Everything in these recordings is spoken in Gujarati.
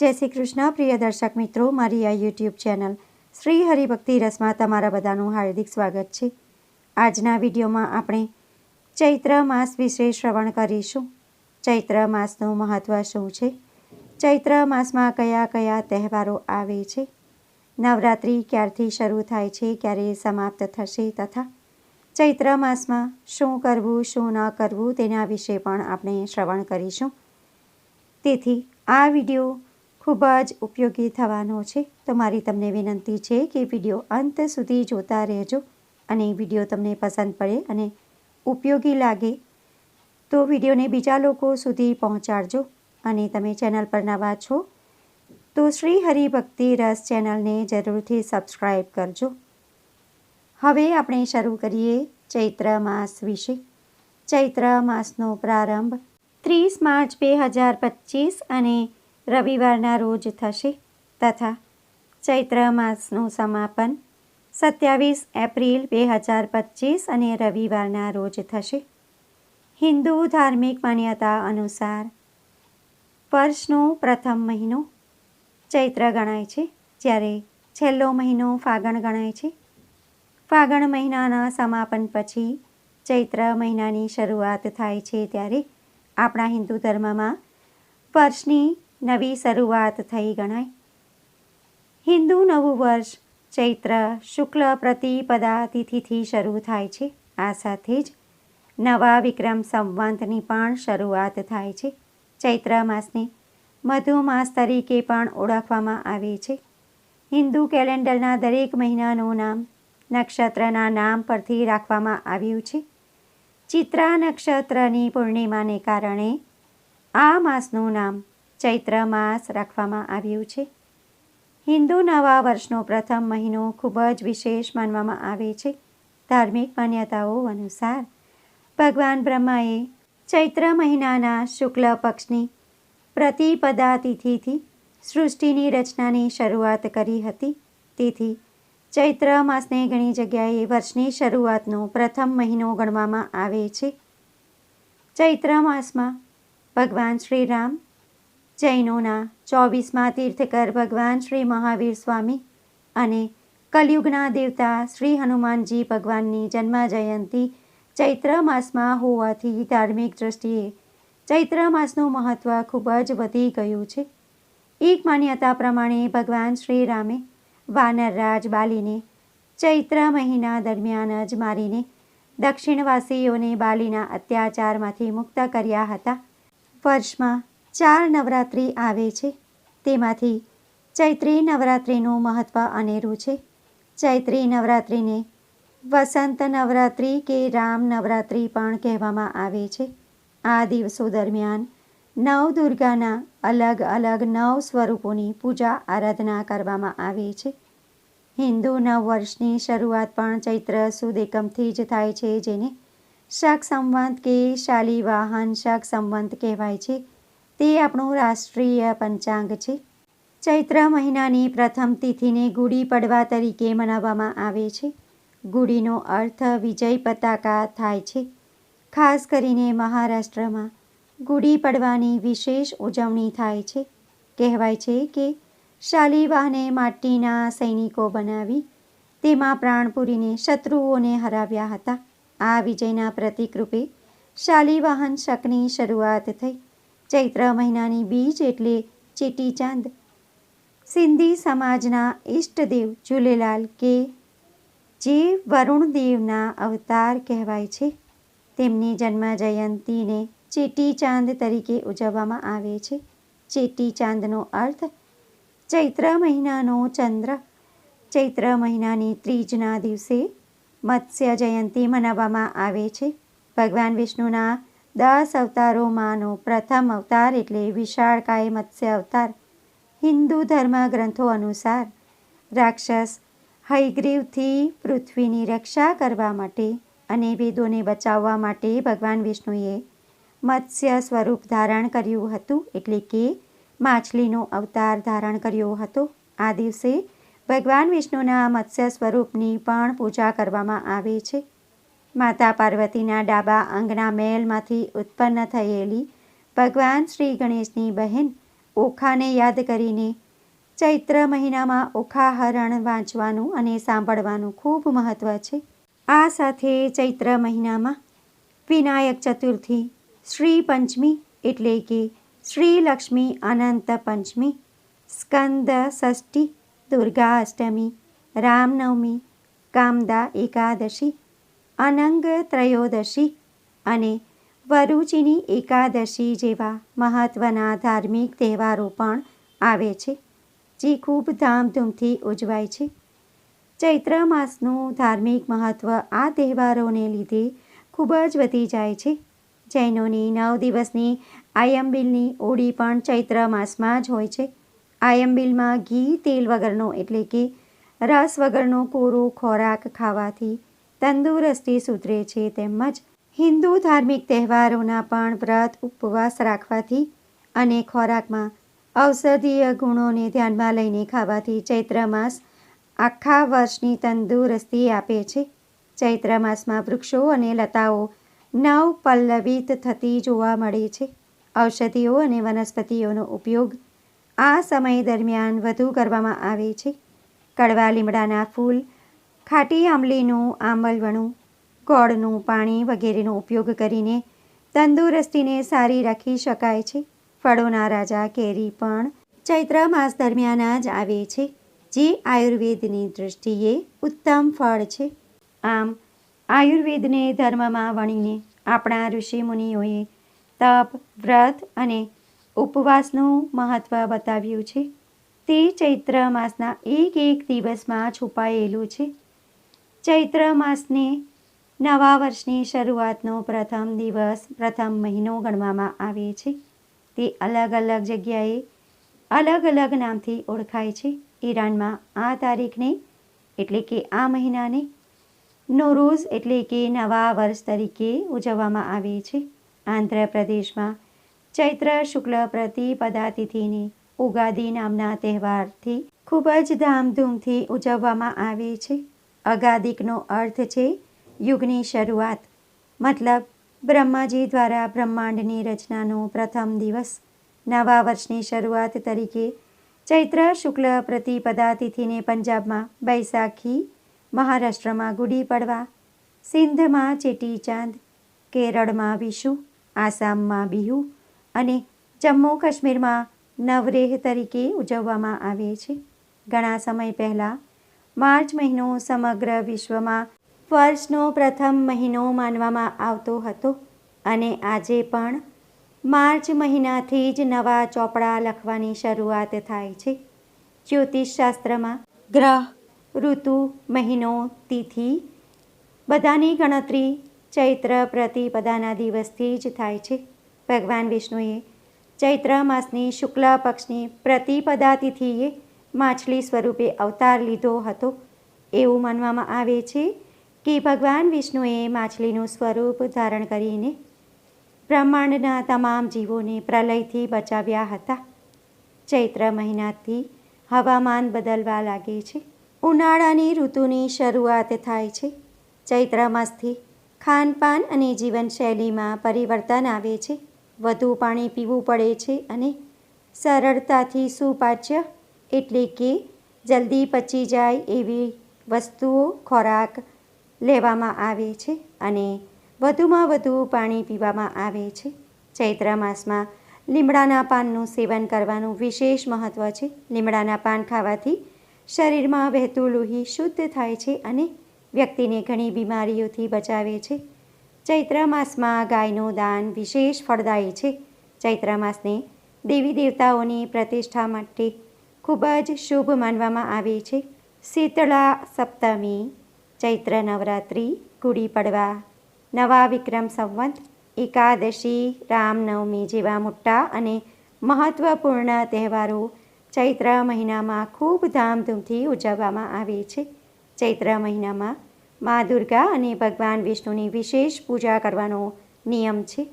જય શ્રી કૃષ્ણ, પ્રિય દર્શક મિત્રો, મારી આ યુટ્યુબ ચેનલ શ્રી હરિભક્તિ રસમાં તમારા બધાનું હાર્દિક સ્વાગત છે. આજના વિડીયોમાં આપણે ચૈત્ર માસ વિશે શ્રવણ કરીશું. ચૈત્ર માસનું મહત્ત્વ શું છે? ચૈત્ર માસમાં કયા કયા તહેવારો આવે છે? નવરાત્રિ ક્યારથી શરૂ થાય છે? ક્યારે સમાપ્ત થશે? તથા ચૈત્ર માસમાં શું કરવું, શું ન કરવું તેના વિશે પણ આપણે શ્રવણ કરીશું. તેથી આ વીડિયો ખૂબ જ ઉપયોગી થવાનો છે. તો મારી તમને વિનંતી છે કે વીડિયો અંત સુધી જોતા રહેજો અને વીડિયો તમને પસંદ પડે અને ઉપયોગી લાગે તો વિડીયોને બીજા લોકો સુધી પહોંચાડજો. અને તમે ચેનલ પર નવા છો તો શ્રી હરિભક્તિ રસ ચેનલને જરૂરથી સબસ્ક્રાઈબ કરજો. હવે આપણે શરૂ કરીએ ચૈત્ર માસ વિશે. ચૈત્ર માસનો પ્રારંભ ત્રીસ માર્ચ બે હજાર પચીસ અને રવિવારના રોજ થશે તથા ચૈત્ર માસનું સમાપન સત્યાવીસ એપ્રિલ બે હજાર પચીસ અને રવિવારના રોજ થશે. હિન્દુ ધાર્મિક માન્યતા અનુસાર વર્ષનો પ્રથમ મહિનો ચૈત્ર ગણાય છે, જ્યારે છેલ્લો મહિનો ફાગણ ગણાય છે. ફાગણ મહિનાના સમાપન પછી ચૈત્ર મહિનાની શરૂઆત થાય છે ત્યારે આપણા હિન્દુ ધર્મમાં વર્ષની નવી શરૂઆત થઈ ગણાય. હિન્દુ નવું વર્ષ ચૈત્ર શુક્લ પ્રતિપદા તિથિથી શરૂ થાય છે. આ સાથે જ નવા વિક્રમ સંવંતની પણ શરૂઆત થાય છે. ચૈત્ર માસને મધુમાસ તરીકે પણ ઓળખવામાં આવે છે. હિન્દુ કેલેન્ડરના દરેક મહિનાનું નામ નક્ષત્રના નામ પરથી રાખવામાં આવ્યું છે. ચિત્રા નક્ષત્રની પૂર્ણિમાને કારણે આ માસનું નામ ચૈત્ર માસ રાખવામાં આવ્યું છે. હિન્દુ નવા વર્ષનો પ્રથમ મહિનો ખૂબ જ વિશેષ માનવામાં આવે છે. ધાર્મિક માન્યતાઓ અનુસાર ભગવાન બ્રહ્માએ ચૈત્ર મહિનાના શુક્લ પક્ષની પ્રતિપદા તિથિથી સૃષ્ટિની રચનાની શરૂઆત કરી હતી. તેથી ચૈત્ર માસને ઘણી જગ્યાએ વર્ષની શરૂઆતનો પ્રથમ મહિનો ગણવામાં આવે છે. ચૈત્ર માસમાં ભગવાન શ્રીરામ જૈનોના ચોવીસમાં તીર્થકર ભગવાન શ્રી મહાવીર સ્વામી અને કલયુગના દેવતા શ્રી હનુમાનજી ભગવાનની જન્મ જયંતિ ચૈત્ર માસમાં હોવાથી ધાર્મિક દ્રષ્ટિએ ચૈત્ર માસનું મહત્ત્વ ખૂબ જ વધી ગયું છે. એક માન્યતા પ્રમાણે ભગવાન શ્રી રામે વાનરરાજ બાલીને ચૈત્ર મહિના દરમિયાન જ મારીને દક્ષિણવાસીઓને બાલીના અત્યાચારમાંથી મુક્ત કર્યા હતા. વર્ષમાં ચાર નવરાત્રિ આવે છે. તેમાંથી ચૈત્રી નવરાત્રિનું મહત્ત્વ અનેરું છે. ચૈત્રી નવરાત્રિને વસંત નવરાત્રિ કે રામ નવરાત્રિ પણ કહેવામાં આવે છે. આ દિવસો દરમિયાન નવ દુર્ગાના અલગ અલગ નવ સ્વરૂપોની પૂજા આરાધના કરવામાં આવે છે. હિન્દુ નવ વર્ષની શરૂઆત પણ ચૈત્ર સુદ એકમથી જ થાય છે, જેને શક સંવંત કે શાલીવાહન શક સંવંત કહેવાય છે. તે આપણું રાષ્ટ્રીય પંચાંગ છે. ચૈત્ર મહિનાની પ્રથમ તિથિને ગુડી પડવા તરીકે મનાવવામાં આવે છે. ગુડીનો અર્થ વિજય પતાકા થાય છે. ખાસ કરીને મહારાષ્ટ્રમાં ગુડી પડવાની વિશેષ ઉજવણી થાય છે. કહેવાય છે કે શાલીવાહને માટીના સૈનિકો બનાવી તેમાં પ્રાણ પૂરીને શત્રુઓને હરાવ્યા હતા. આ વિજયના પ્રતિકરૂપે શાલીવાહન શકની શરૂઆત થઈ. ચૈત્ર મહિનાની બીજ એટલે ચેટીચાંદ સિંધી સમાજના ઈષ્ટદેવ ઝૂલેલાલ કે જે વરુણદેવના અવતાર કહેવાય છે. તેમની જન્મ જયંતીને ચેટીચાંદ તરીકે ઉજવવામાં આવે છે. ચેટીચાંદનો અર્થ ચૈત્ર મહિનાનો ચંદ્ર. ચૈત્ર મહિનાની ત્રીજના દિવસે મત્સ્ય જયંતી મનાવવામાં આવે છે. ભગવાન વિષ્ણુના દસ અવતારોમાંનો પ્રથમ અવતાર એટલે વિશાળકાય મત્સ્ય અવતાર. હિન્દુ ધર્મ ગ્રંથો અનુસાર રાક્ષસ હયગ્રીવથી પૃથ્વીની રક્ષા કરવા માટે અને વેદોને બચાવવા માટે ભગવાન વિષ્ણુએ મત્સ્ય સ્વરૂપ ધારણ કર્યું હતું એટલે કે માછલીનો અવતાર ધારણ કર્યો હતો. આ દિવસે ભગવાન વિષ્ણુના મત્સ્ય સ્વરૂપની પણ પૂજા કરવામાં આવે છે. માતા પાર્વતીના ડાબા અંગના મહેલમાંથી ઉત્પન્ન થયેલી ભગવાન શ્રી ગણેશની બહેન ઓખાને યાદ કરીને ચૈત્ર મહિનામાં ઓખા હરણ વાંચવાનું અને સાંભળવાનું ખૂબ મહત્ત્વ છે. આ સાથે ચૈત્ર મહિનામાં વિનાયક ચતુર્થી, શ્રી પંચમી એટલે કે શ્રી લક્ષ્મી અનંત પંચમી, સ્કંદ ષષ્ઠી, દુર્ગા અષ્ટમી, રામનવમી, કામદા એકાદશી અનંગ ત્રયોદશી અને વરુચિની એકાદશી જેવા મહત્ત્વના ધાર્મિક તહેવારો પણ આવે છે, જે ખૂબ ધામધૂમથી ઉજવાય છે. ચૈત્ર માસનું ધાર્મિક મહત્ત્વ આ તહેવારોને લીધે ખૂબ જ વધી જાય છે. જૈનોની નવ દિવસની આયંબિલની ઓળી પણ ચૈત્ર માસમાં જ હોય છે. આયંબિલમાં ઘી, તેલ વગરનો એટલે કે રસ વગરનો કોરો ખોરાક ખાવાથી તંદુરસ્તી સુધરે છે તેમજ હિન્દુ ધાર્મિક તહેવારોના પણ વ્રત ઉપવાસ રાખવાથી અને ખોરાકમાં ઔષધીય ગુણોને ધ્યાનમાં લઈને ખાવાથી ચૈત્ર માસ આખા વર્ષની તંદુરસ્તી આપે છે. ચૈત્ર માસમાં વૃક્ષો અને લતાઓ નવ પલ્લવિત થતી જોવા મળે છે. ઔષધિઓ અને વનસ્પતિઓનો ઉપયોગ આ સમય દરમિયાન વધુ કરવામાં આવે છે. કડવા લીમડાના ફૂલ ખાટી આંબલીનું, આંબલવણું, ગોળનું પાણી વગેરેનો ઉપયોગ કરીને તંદુરસ્તીને સારી રાખી શકાય છે. ફળોના રાજા કેરી પણ ચૈત્ર માસ દરમિયાન જ આવે છે, જે આયુર્વેદની દૃષ્ટિએ ઉત્તમ ફળ છે. આમ, આયુર્વેદને ધર્મમાં વણીને આપણા ઋષિમુનિઓએ તપ, વ્રત અને ઉપવાસનું મહત્ત્વ બતાવ્યું છે. તે ચૈત્ર માસના એક એક દિવસમાં છુપાયેલું છે. ચૈત્ર માસને નવા વર્ષની શરૂઆતનો પ્રથમ દિવસ, પ્રથમ મહિનો ગણવામાં આવે છે. તે અલગ અલગ જગ્યાએ અલગ અલગ નામથી ઓળખાય છે. ઈરાનમાં આ તારીખને એટલે કે આ મહિનાને નોરોઝ એટલે કે નવા વર્ષ તરીકે ઉજવવામાં આવે છે. આંધ્રપ્રદેશમાં ચૈત્ર શુક્લ પ્રતિપદાતિથિની ઉગાદી નામના તહેવારથી ખૂબ જ ધામધૂમથી ઉજવવામાં આવે છે. અગાદિકનો અર્થ છે યુગની શરૂઆત, મતલબ બ્રહ્માજી દ્વારા બ્રહ્માંડની રચનાનો પ્રથમ દિવસ. નવા વર્ષની શરૂઆત તરીકે ચૈત્ર શુક્લ પ્રતિપદા તિથિને પંજાબમાં બૈસાખી મહારાષ્ટ્રમાં ગુડી પડવા સિંધમાં ચેટીચાંદ, કેરળમાં વિશુ, આસામમાં બિહુ અને જમ્મુ કાશ્મીરમાં નવરેહ તરીકે ઉજવવામાં આવે છે. ઘણા સમય પહેલાં માર્ચ મહિનો સમગ્ર વિશ્વમાં વર્ષનો પ્રથમ મહિનો માનવામાં આવતો હતો અને આજે પણ માર્ચ મહિનાથી જ નવા ચોપડા લખવાની શરૂઆત થાય છે. જ્યોતિષશાસ્ત્રમાં ગ્રહ, ઋતુ, મહિનો, તિથિ બધાની ગણતરી ચૈત્ર પ્રતિપદાના દિવસથી જ થાય છે. ભગવાન વિષ્ણુએ ચૈત્ર માસની શુક્લ પક્ષની પ્રતિપદા તિથિએ માછલી સ્વરૂપે અવતાર લીધો હતો. એવું માનવામાં આવે છે કે ભગવાન વિષ્ણુએ માછલીનું સ્વરૂપ ધારણ કરીને બ્રહ્માંડના તમામ જીવોને પ્રલયથી બચાવ્યા હતા. ચૈત્ર મહિનાથી હવામાન બદલવા લાગે છે. ઉનાળાની ઋતુની શરૂઆત થાય છે. ચૈત્ર માસથી ખાનપાન અને જીવનશૈલીમાં પરિવર્તન આવે છે. વધુ પાણી પીવું પડે છે અને સરળતાથી સુપાચ્ય એટલે કે જલ્દી પચી જાય એવી વસ્તુઓ ખોરાક લેવામાં આવે છે અને વધુમાં વધુ પાણી પીવામાં આવે છે. ચૈત્ર માસમાં લીમડાના પાનનું સેવન કરવાનું વિશેષ મહત્ત્વ છે. લીમડાના પાન ખાવાથી શરીરમાં વહેતું લોહી શુદ્ધ થાય છે અને વ્યક્તિને ઘણી બીમારીઓથી બચાવે છે. ચૈત્ર માસમાં ગાયનું દાન વિશેષ ફળદાયી છે. ચૈત્ર માસને દેવી દેવતાઓની પ્રતિષ્ઠા માટે ખૂબ જ શુભ માનવામાં આવે છે. શીતળા સપ્તમી, ચૈત્ર નવરાત્રિ, ગુડી પડવા, નવા વિક્રમ સંવંત, એકાદશી, રામનવમી જેવા મોટા અને મહત્ત્વપૂર્ણ તહેવારો ચૈત્ર મહિનામાં ખૂબ ધામધૂમથી ઉજવવામાં આવે છે. ચૈત્ર મહિનામાં મા દુર્ગા અને ભગવાન વિષ્ણુની વિશેષ પૂજા કરવાનો નિયમ છે.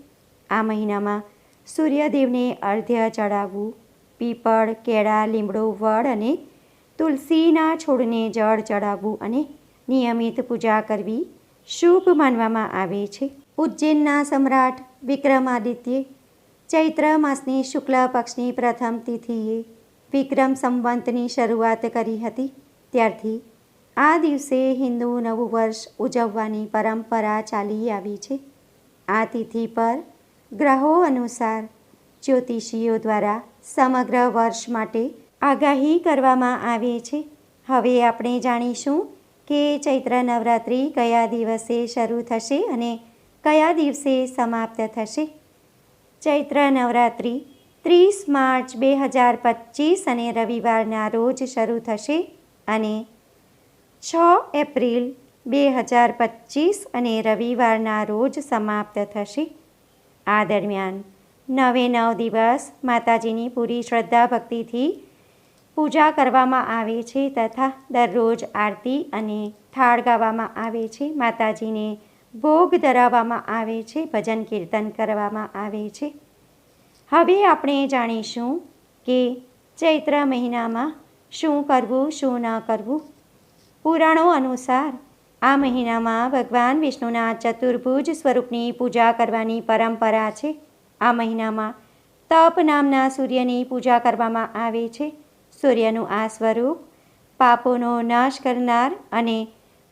આ મહિનામાં સૂર્યદેવને અર્ધ્ય ચડાવવું પીપળ, કેળા, લીમડો, વડ અને તુલસીના છોડને જળ ચડાવવું અને નિયમિત પૂજા કરવી શુભ માનવામાં આવે છે. ઉજ્જૈનના સમ્રાટ વિક્રમાદિત્ય ચૈત્ર માસની શુક્લ પક્ષની પ્રથમ તિથિએ વિક્રમ સંવંતની શરૂઆત કરી હતી. ત્યારથી આ દિવસે હિન્દુ નવું વર્ષ ઉજવવાની પરંપરા ચાલી આવી છે. આ તિથિ પર ગ્રહો અનુસાર જ્યોતિષીઓ દ્વારા સમગ્ર વર્ષ માટે આગાહી કરવામાં આવે છે. હવે આપણે જાણીશું કે ચૈત્ર નવરાત્રિ કયા દિવસે શરૂ થશે અને કયા દિવસે સમાપ્ત થશે. ચૈત્ર નવરાત્રિ ત્રીસ માર્ચ બે હજાર પચીસ અને રવિવારના રોજ શરૂ થશે અને છ એપ્રિલ બે હજાર પચીસ અને રવિવારના રોજ સમાપ્ત થશે. આ દરમિયાન નવે નવ દિવસ માતાજીની પૂરી શ્રદ્ધા ભક્તિથી પૂજા કરવામાં આવે છે તથા દરરોજ આરતી અને થાળ ગાવામાં આવે છે. માતાજીને ભોગ ધરાવવામાં આવે છે, ભજન કીર્તન કરવામાં આવે છે. હવે આપણે જાણીશું કે ચૈત્ર મહિનામાં શું કરવું, શું ન કરવું? પુરાણો અનુસાર આ મહિનામાં ભગવાન વિષ્ણુના ચતુર્ભુજ સ્વરૂપની પૂજા કરવાની પરંપરા છે. આ મહિનામાં તપ નામના સૂર્યની પૂજા કરવામાં આવે છે. સૂર્યનું આ સ્વરૂપ પાપોનો નાશ કરનાર અને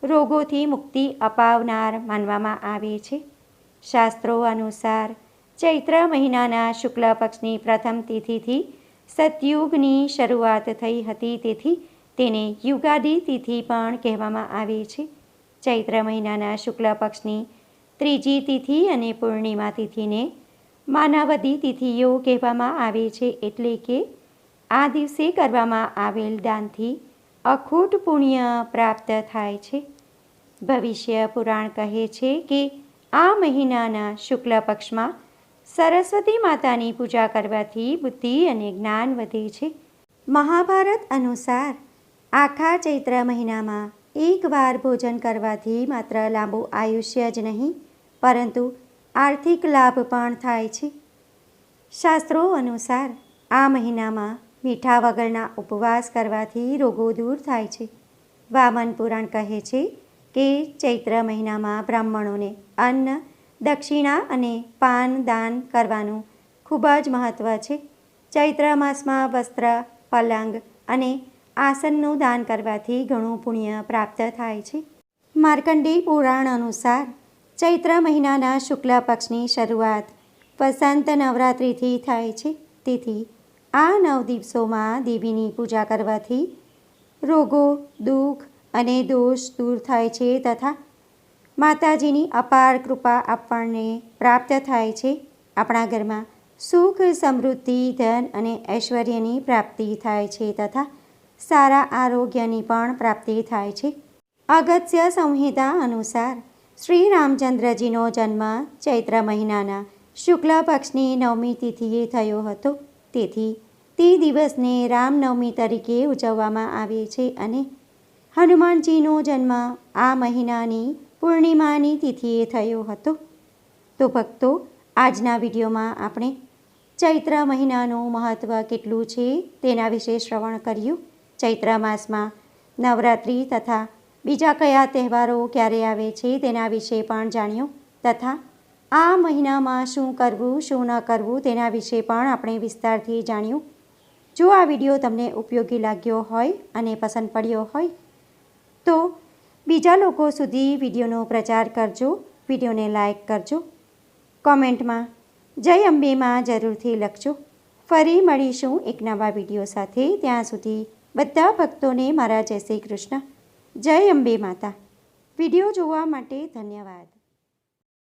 રોગોથી મુક્તિ અપાવનાર માનવામાં આવે છે. શાસ્ત્રો અનુસાર ચૈત્ર મહિનાના શુક્લ પક્ષની પ્રથમ તિથિથી સતયુગની શરૂઆત થઈ હતી, તેથી તેને યુગાદી તિથિ પણ કહેવામાં આવે છે. ચૈત્ર મહિનાના શુક્લ પક્ષની ત્રીજી તિથિ અને પૂર્ણિમા તિથિને માનવદી તિથિઓ કહેવામાં આવે છે એટલે કે આ દિવસે કરવામાં આવેલ દાનથી અખૂટ પુણ્ય પ્રાપ્ત થાય છે. ભવિષ્ય પુરાણ કહે છે કે આ મહિનાના શુક્લ પક્ષમાં સરસ્વતી માતાની પૂજા કરવાથી બુદ્ધિ અને જ્ઞાન વધે છે. મહાભારત અનુસાર આખા ચૈત્ર મહિનામાં એકવાર ભોજન કરવાથી માત્ર લાંબુ આયુષ્ય જ નહીં, પરંતુ આર્થિક લાભ પણ થાય છે. શાસ્ત્રો અનુસાર આ મહિનામાં મીઠા વગરના ઉપવાસ કરવાથી રોગો દૂર થાય છે. વામન પુરાણ કહે છે કે ચૈત્ર મહિનામાં બ્રાહ્મણોને અન્ન, દક્ષિણા અને પાન દાન કરવાનું ખૂબ જ મહત્ત્વ છે. ચૈત્ર માસમાં વસ્ત્ર, પલંગ અને આસનનું દાન કરવાથી ઘણું પુણ્ય પ્રાપ્ત થાય છે. માર્કંડી પુરાણ અનુસાર ચૈત્ર મહિનાના શુક્લ પક્ષની શરૂઆત વસંત નવરાત્રિથી થાય છે. તેથી આ નવ દિવસોમાં દેવીની પૂજા કરવાથી રોગો, દુઃખ અને દોષ દૂર થાય છે તથા માતાજીની અપાર કૃપા આપણને પ્રાપ્ત થાય છે. આપણા ઘરમાં સુખ, સમૃદ્ધિ, ધન અને ઐશ્વર્યની પ્રાપ્તિ થાય છે તથા સારા આરોગ્યની પણ પ્રાપ્તિ થાય છે. અગત્ય સંહિતા અનુસાર શ્રી રામચંદ્રજીનો જન્મ ચૈત્ર મહિનાના શુક્લ પક્ષની નવમી તિથિએ થયો હતો. તેથી તે દિવસને રામનવમી તરીકે ઉજવવામાં આવે છે અને હનુમાનજીનો જન્મ આ મહિનાની પૂર્ણિમાની તિથિએ થયો હતો. તો ભક્તો, આજના વિડીયોમાં આપણે ચૈત્ર મહિનાનું મહત્ત્વ કેટલું છે તેના વિશે શ્રવણ કર્યું. ચૈત્ર માસમાં નવરાત્રિ તથા બીજા કયા તહેવારો ક્યારે આવે છે તેના વિશે પણ જાણ્યું. તથા આ મહિનામાં શું કરવું, શું ન કરવું તેના વિશે પણ આપણે વિસ્તારથી જાણ્યું. જો આ વીડિયો તમને ઉપયોગી લાગ્યો હોય અને પસંદ પડ્યો હોય, તો બીજા લોકો સુધી વિડીયોનો પ્રચાર કરજો, વિડીયોને લાઇક કરજો, કોમેન્ટમાં જય અંબેમાં જરૂરથી લખજો. ફરી મળીશું એક નવા વીડિયો સાથે, ત્યાં સુધી બધા ભક્તોને મારા જય શ્રી કૃષ્ણ. જય અંબે માતા. વીડિયો જોવા માટે ધન્યવાદ.